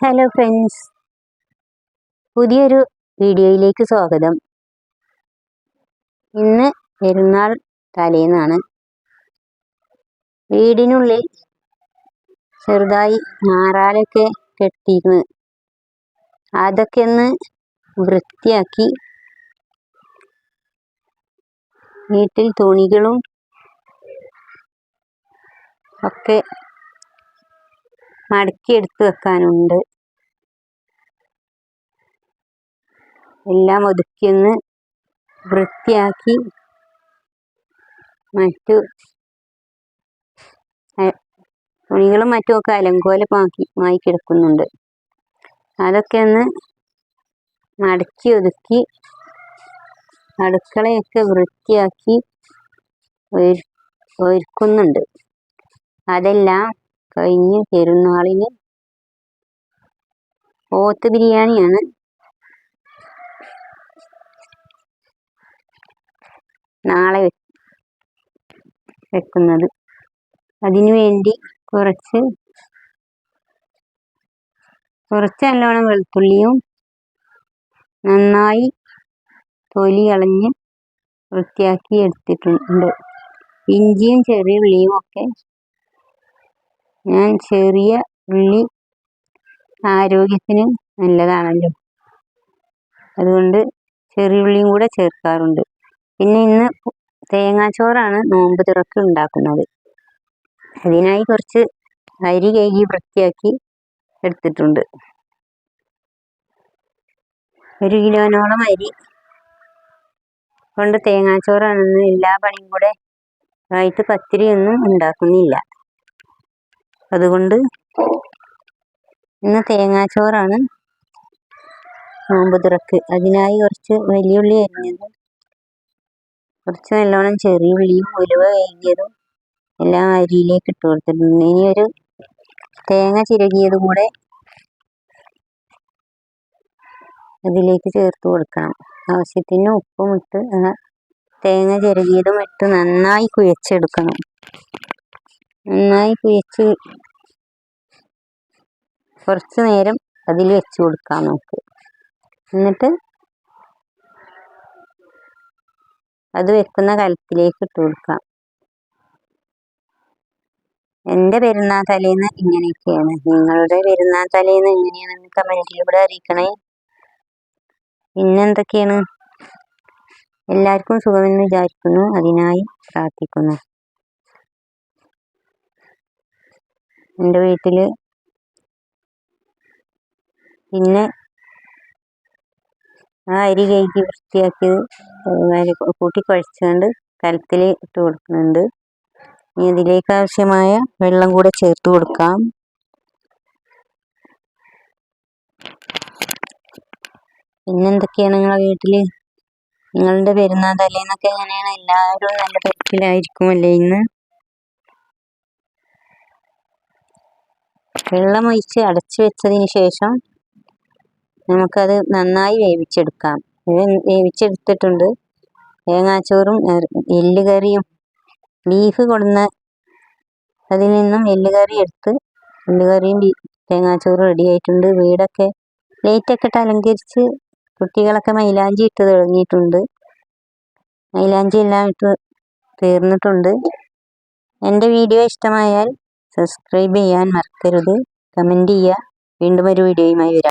Hello friends പുതിയൊരു വീഡിയോയിലേക്ക് സ്വാഗതം. ഇന്ന് പെരുന്നാൾ തലേന്നാണ്. വീടിനുള്ളിൽ ചെറുതായി മാറാലൊക്കെ കെട്ടിയിരുന്നു. അതൊക്കെ ഒന്ന് വൃത്തിയാക്കി വീട്ടിൽ തുണികളും ഒക്കെ മടക്കി എടുത്തു വെക്കാനുണ്ട്. എല്ലാം ഒതുക്കിയൊന്ന് വൃത്തിയാക്കി മറ്റു തുണികളും മറ്റുമൊക്കെ അലങ്കോലമാക്കി മായി കിടക്കുന്നുണ്ട്. അതൊക്കെ ഒന്ന് മടക്കി ഒതുക്കി അടുക്കളയൊക്കെ വൃത്തിയാക്കി ഒരുക്കുന്നുണ്ട്. അതെല്ലാം കഴിഞ്ഞ് പെരുന്നാളിന് പോത്ത് ബിരിയാണിയാണ്. നാളെ വെക്കുന്നത്. അതിനു വേണ്ടി കുറച്ച് കുറച്ച് നല്ലോണം വെളുത്തുള്ളിയും നന്നായി തൊലി കളഞ്ഞ് വൃത്തിയാക്കി എടുത്തിട്ടുണ്ട്. ഇഞ്ചിയും ചെറിയ ഉള്ളിയും ഒക്കെ ഞാൻ ചെറിയ ഉള്ളി ആരോഗ്യത്തിന് നല്ലതാണല്ലോ. അതുകൊണ്ട് ചെറിയ ഉള്ളിയും കൂടെ ചേർക്കാറുണ്ട്. പിന്നെ ഇന്ന് തേങ്ങാച്ചോറാണ് നോമ്പ് തുറക്ക് ഉണ്ടാക്കുന്നത്. അതിനായി കുറച്ച് അരി കഴുകി വൃത്തിയാക്കി എടുത്തിട്ടുണ്ട്. ഒരു കിലോനോളം അരി കൊണ്ട് തേങ്ങാച്ചോറാണെന്ന് എല്ലാ പണിയും കൂടെ ആയിട്ട് പത്തിരിയൊന്നും ഉണ്ടാക്കുന്നില്ല. അതുകൊണ്ട് ഇന്ന് തേങ്ങാച്ചോറാണ്. നോമ്പ് തുറക്ക്. അതിനായി കുറച്ച് വലിയുള്ളി അരിഞ്ഞത് കുറച്ച് നല്ലോണം ചെറിയ ഉള്ളിയും ഉലുവ വേകിയതും എല്ലാം അരിയിലേക്ക് ഇട്ട് കൊടുത്തിട്ടുണ്ട്. ഇനി ഒരു തേങ്ങ ചിരകിയത് കൂടെ അതിലേക്ക് ചേർത്ത് കൊടുക്കണം. ആവശ്യത്തിന് ഉപ്പും ഇട്ട് തേങ്ങ ചിരകിയതും ഇട്ട് നന്നായി കുഴച്ചെടുക്കണം. നന്നായി കുഴച്ച് കുറച്ച് നേരം അതിൽ വെച്ച് കൊടുക്കാം നമുക്ക് എന്നിട്ട് അത് വെക്കുന്ന കലത്തിലേക്ക് ഇട്ട് കൊടുക്കാം. എന്റെ പെരുന്നാൾ തലേന്ന് ഇങ്ങനെയൊക്കെയാണ്. നിങ്ങളുടെ പെരുന്നാൾ തലേന്ന് എങ്ങനെയാണെന്ന് കമന്റിലൂടെ അറിയിക്കണേ. പിന്നെന്തൊക്കെയാണ്? എല്ലാവർക്കും സുഖമെന്ന് വിചാരിക്കുന്നു. അതിനായി പ്രാർത്ഥിക്കുന്നു. എന്റെ വീട്ടിൽ പിന്നെ ആ അരി കഴുകി വൃത്തിയാക്കിയത് കൂട്ടി കുഴച്ചുകൊണ്ട് കലത്തിൽ ഇട്ട് കൊടുക്കുന്നുണ്ട്. ഇനി അതിലേക്ക് ആവശ്യമായ വെള്ളം കൂടെ ചേർത്ത് കൊടുക്കാം. പിന്നെന്തൊക്കെയാണ് നിങ്ങളെ വീട്ടിൽ നിങ്ങളുടെ പെരുന്നാൾ തലേന്നൊക്കെ എങ്ങനെയാണ്? എല്ലാവരും നല്ല തിരക്കിലായിരിക്കുമല്ലേ ഇന്ന്? വെള്ളമൊഴിച്ച് അടച്ചു വെച്ചതിന് ശേഷം നമുക്കത് നന്നായി വേവിച്ചെടുക്കാം. വേവിച്ചെടുത്തിട്ടുണ്ട്. തേങ്ങാച്ചോറും എല്ലുകറിയും ബീഫ് കൊടുന്ന അതിൽ നിന്നും എല്ലുകറി എടുത്ത് എല്ലുകറിയും തേങ്ങാച്ചോറും റെഡി ആയിട്ടുണ്ട്. വീടൊക്കെ ലൈറ്റൊക്കെ ഇട്ട് അലങ്കരിച്ച് കുട്ടികളൊക്കെ മൈലാഞ്ചി ഇട്ട് തുടങ്ങിയിട്ടുണ്ട്. മൈലാഞ്ചി എല്ലാം ഇട്ട് തീർന്നിട്ടുണ്ട്. എന്റെ വീഡിയോ ഇഷ്ടമായാൽ സബ്സ്ക്രൈബ് ചെയ്യാൻ മറക്കരുത്. കമന്റ് ചെയ്യുക വീണ്ടും ഒരു വീഡിയോയുമായി വരാം.